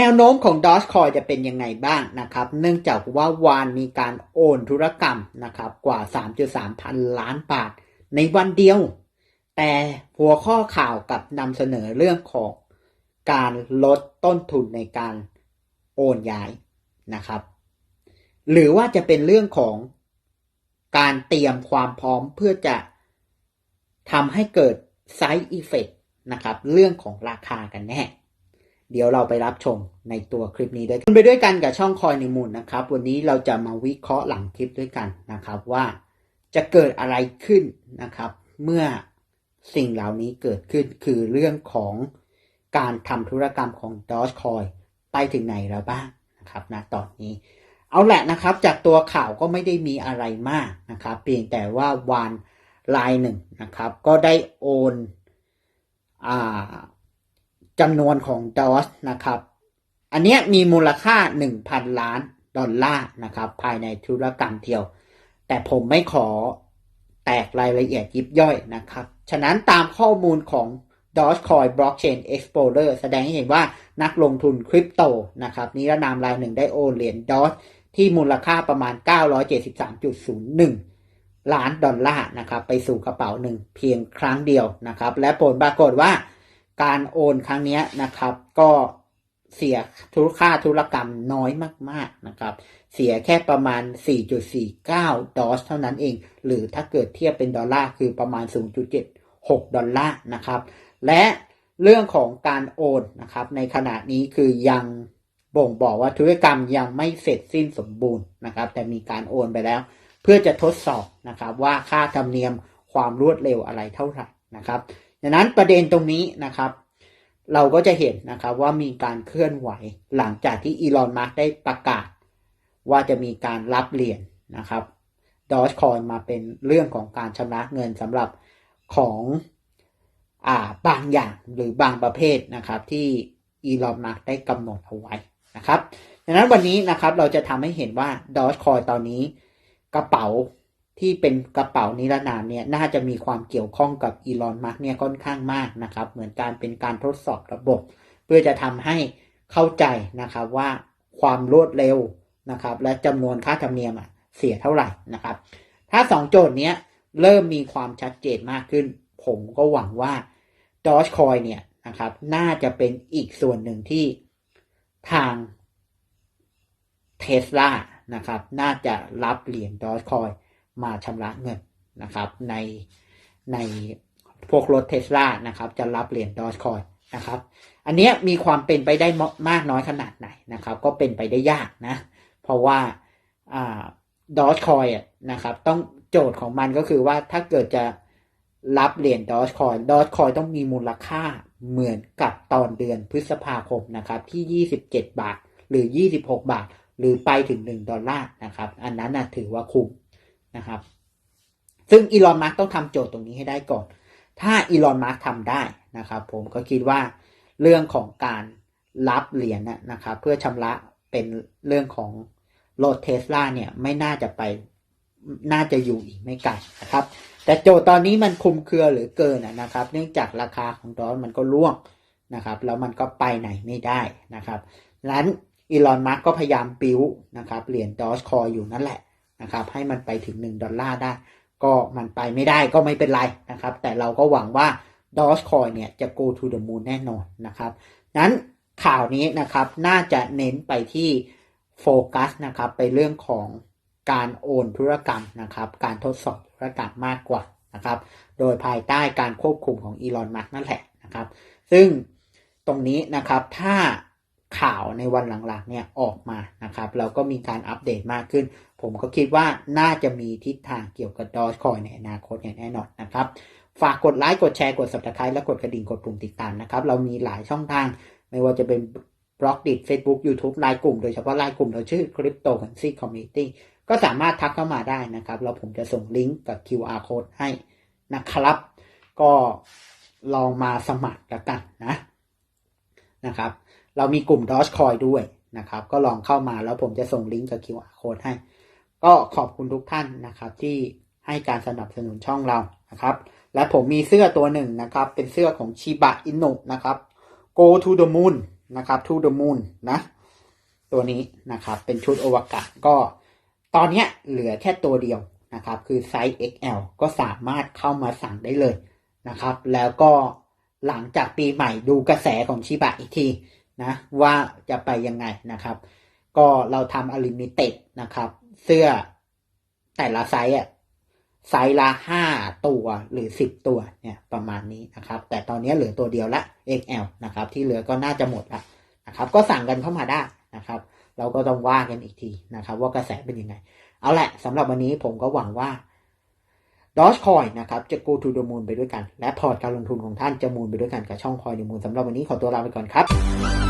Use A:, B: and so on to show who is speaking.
A: แนวโน้มของ Dogecoin จะเป็นยังไงบ้างนะครับ เนื่องจากว่าวานมีการโอนธุรกรรมนะครับกว่า 3.3 พันล้านบาทในวันเดียว แต่หัวข้อข่าวกับนำเสนอเรื่องของการลดต้นทุนในการโอนย้ายนะครับ หรือว่าจะเป็นเรื่องของการเตรียมความพร้อมเพื่อจะทำให้เกิดไซ d ์ e เ f กนะครับ เรื่องของราคากันแน่ เดี๋ยวเราไปรับชมในตัวคลิปนี้ด้วยกันไปด้วยกันกับช่องคอยในมูลนะครับ วันนี้เราจะมาวิเคราะห์หลังคลิปด้วยกันนะครับว่าจะเกิดอะไรขึ้นนะครับ เมื่อสิ่งเหล่านี้เกิดขึ้นคือเรื่องของการทำธุรกรรมของ Dogecoin ไปถึงไหนแล้วบ้างนะครับนะตอนนี้ เอาแหละนะครับ จากตัวข่าวก็ไม่ได้มีอะไรมากนะครับ เพียงแต่ว่าวานลายหนึ่งนะครับ ก็ได้โอนอ่า จำนวนของดอสนะครับ อันเนี้ยมีมูลค่า 1,000 ล้านดอลลาร์นะครับ ภายในธุรกรรมเดียว แต่ผมไม่ขอแตกรายละเอียดยิบย่อยนะครับ ฉะนั้นตามข้อมูลของ Dogecoin Blockchain Explorer แสดงให้เห็นว่านักลงทุนคริปโตนะครับนิรนามรายหนึ่งได้โอนเหรียญดอสที่มูลค่าประมาณ 973.01 ล้านดอลลาร์นะครับ ไปสู่กระเป๋าหนึ่งเพียงครั้งเดียวนะครับ และผลปรากฏว่า การโอนครั้งนี้นะครับ ก็เสียธุรค่าธุรกรรมน้อยมาก ๆนะครับ เสียแค่ประมาณ 4.49 ดอสเท่านั้นเอง หรือถ้าเกิดเทียบเป็นดอลลาร์คือประมาณ 0.76 ดอลลาร์นะครับ และเรื่องของการโอนนะครับ ในขณะนี้คือยังบ่งบอกว่าธุรกรรมยังไม่เสร็จสิ้นสมบูรณ์นะครับ แต่มีการโอนไปแล้ว เพื่อจะทดสอบนะครับว่าค่าธรรมเนียมความรวดเร็วอะไรเท่าไหร่นะครับ ดังนั้นประเด็นตรงนี้นะครับ เราก็จะเห็นนะครับว่ามีการเคลื่อนไหวหลังจากที่อีลอนมาร์กได้ประกาศ ว่าจะมีการรับเหรียญนะครับดอ g คอยมาเป็นเรื่องของการชำระเงินสำหรับของอ่าบางอย่างหรือบางประเภทนะครับที่อีลอนมาร์กได้กำหนดเอาไว้นะครับดังนั้นวันนี้นะครับเราจะทำให้เห็นว่าดอ g คอยตอนนี้กระเป๋า ที่เป็นกระเป๋านิรนามเนี่ยน่าจะมีความเกี่ยวข้องกับอีลอนมาร์กเนี่ยค่อนข้างมากนะครับ เหมือนการเป็นการทดสอบระบบ เพื่อจะทำให้เข้าใจนะครับว่าความรวดเร็วนะครับ และจำนวนค่าธรรมเนียมเสียเท่าไหร่นะครับ ถ้าสองโจทย์นี้เริ่มมีความชัดเจนมากขึ้น ผมก็หวังว่า d o g e c o i เนี่ยนะครับ น่าจะเป็นอีกส่วนหนึ่งที่ทางเทสลานะครับ น่าจะรับเหรียญ Dogecoin มาชำระเงินนะครับในในพวกรถเทสลานะครับจะรับเหรียญดอ g คอยนะครับอันนี้มีความเป็นไปได้มากน้อยขนาดไหนนะครับ ก็เป็นไปได้ยากนะ เพราะว่าดอ g คอยนะครับต้องโจทย์ของมันก็คือว่าถ้าเกิดจะรับเหรียญดอ g คอยดอ g คอยต้องมีมูลค่าเหมือนกับตอนเดือนพฤษภาคมนะครับที่ 27 บาทหรือ 26 บาท หรือไปถึง 1 ดอลลาร์นะครับ อันนั้นนะถือว่าคุ้ม นะครับ ซึ่งอีลอนมาร์กต้องทำโจทย์ตรงนี้ให้ได้ก่อน ถ้าอีลอนมาร์กทำได้นะครับ ผมก็คิดว่าเรื่องของการรับเหรียญนะครับ เพื่อชำระเป็นเรื่องของรถเทสลาเนี่ยไม่น่าจะไปน่าจะอยู่อีกไม่ไกลนะครับ แต่โจทย์ตอนนี้มันคุมเครือหรือเกินนะครับ เนื่องจากราคาของดอลมันก็ร่วงนะครับแล้วมันก็ไปไหนไม่ได้นะครับนั้นอีลอนมาร์กก็พยายามปิ้วนะครับเหรียญดอชคอยอยู่นั่นแหละ นะครับ ให้มันไปถึง 1 ดอลลาร์ได้ ก็มันไปไม่ได้ก็ไม่เป็นไรนะครับ แต่เราก็หวังว่า Dogecoin เนี่ยจะ go to the moon แน่นอนนะครับ นั้นข่าวนี้นะครับน่าจะเน้นไปที่โฟกัสนะครับไปเรื่องของการโอนธุรกรรมนะครับ การทดสอบธุรกรรมมากกว่านะครับ โดยภายใต้การควบคุมของอีลอนมัสนั่นแหละนะครับ ซึ่งตรงนี้นะครับถ้า ข่าวในวันหลังๆเนี่ยออกมานะครับเราก็มีการอัปเดตมากขึ้น ผมก็คิดว่าน่าจะมีทิศทางเกี่ยวกับดอชคอยในอนาคตอย่างแน่นอนนะครับ ฝากกดไลค์กดแชร์กด subscribe และกดกระดิ่งกดปุ่มติดตามนะครับ เรามีหลายช่องทาง ไม่ว่าจะเป็นบล็อกดิ Facebook YouTube ไลน์กลุ่มโดยเฉพาะไลน์กลุ่มเราชื่อ Crypto Currency Community ก็สามารถทักเข้ามาได้นะครับแล้วผมจะส่งลิงก์กับ QR code ให้นะครับ ก็ลองมาสมัครกันนะนะครับ เรามีกลุ่ม Dogecoin ด้วยนะครับ ก็ลองเข้ามาแล้วผมจะส่งลิงก์กับ QR code ให้ ก็ขอบคุณทุกท่านนะครับที่ให้การสนับสนุนช่องเรานะครับ และผมมีเสื้อตัวหนึ่งนะครับ เป็นเสื้อของชิบะอินุนะครับ Go to the Moon นะครับ to the moon นะ ตัวนี้นะครับ เป็นชุดอวกาศก็ตอนนี้เหลือแค่ตัวเดียวนะครับ คือไซส์ XL ก็สามารถเข้ามาสั่งได้เลยนะครับ แล้วก็หลังจากปีใหม่ดูกระแสของชิบะอีกที นะว่าจะไปยังไงนะครับ ก็เราทำอลิมิเต็ดนะครับ เสื้อแต่ละไซส์อะไซส์ละห้าตัวหรือสิบตัวเนี่ยประมาณนี้นะครับ แต่ตอนนี้เหลือตัวเดียวละ XL นะครับ ที่เหลือก็น่าจะหมดละนะครับ ก็สั่งกันเข้ามาได้นะครับ เราก็ต้องว่ากันอีกทีนะครับ ว่ากระแสเป็นยังไง เอาแหละสำหรับวันนี้ผมก็หวังว่า Dogecoin นะครับจะ go to the moon ไปด้วยกัน และพอร์ตการลงทุนของท่านจะมูนไปด้วยกันกับช่องคอยในมูนสำหรับวันนี้ขอตัวลาไปก่อนครับ